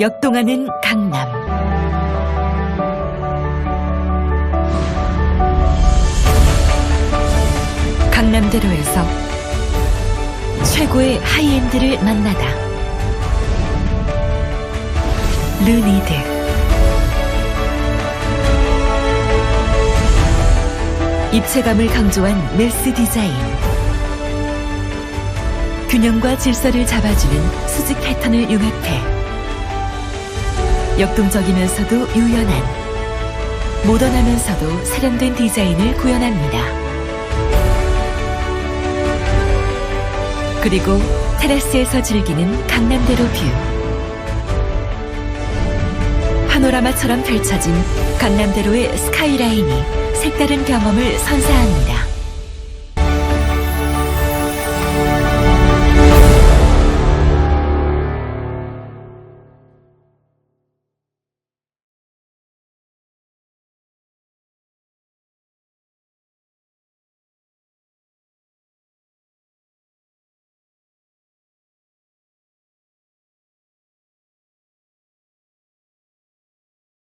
역동하는 강남. 강남대로에서 최고의 하이엔드를 만나다. 르니드. 입체감을 강조한 메스 디자인. 균형과 질서를 잡아주는 수직 패턴을 융합해 역동적이면서도 유연한 모던하면서도 세련된 디자인을 구현합니다. 그리고 테라스에서 즐기는 강남대로 뷰. 파노라마처럼 펼쳐진 강남대로의 스카이라인이 색다른 경험을 선사합니다.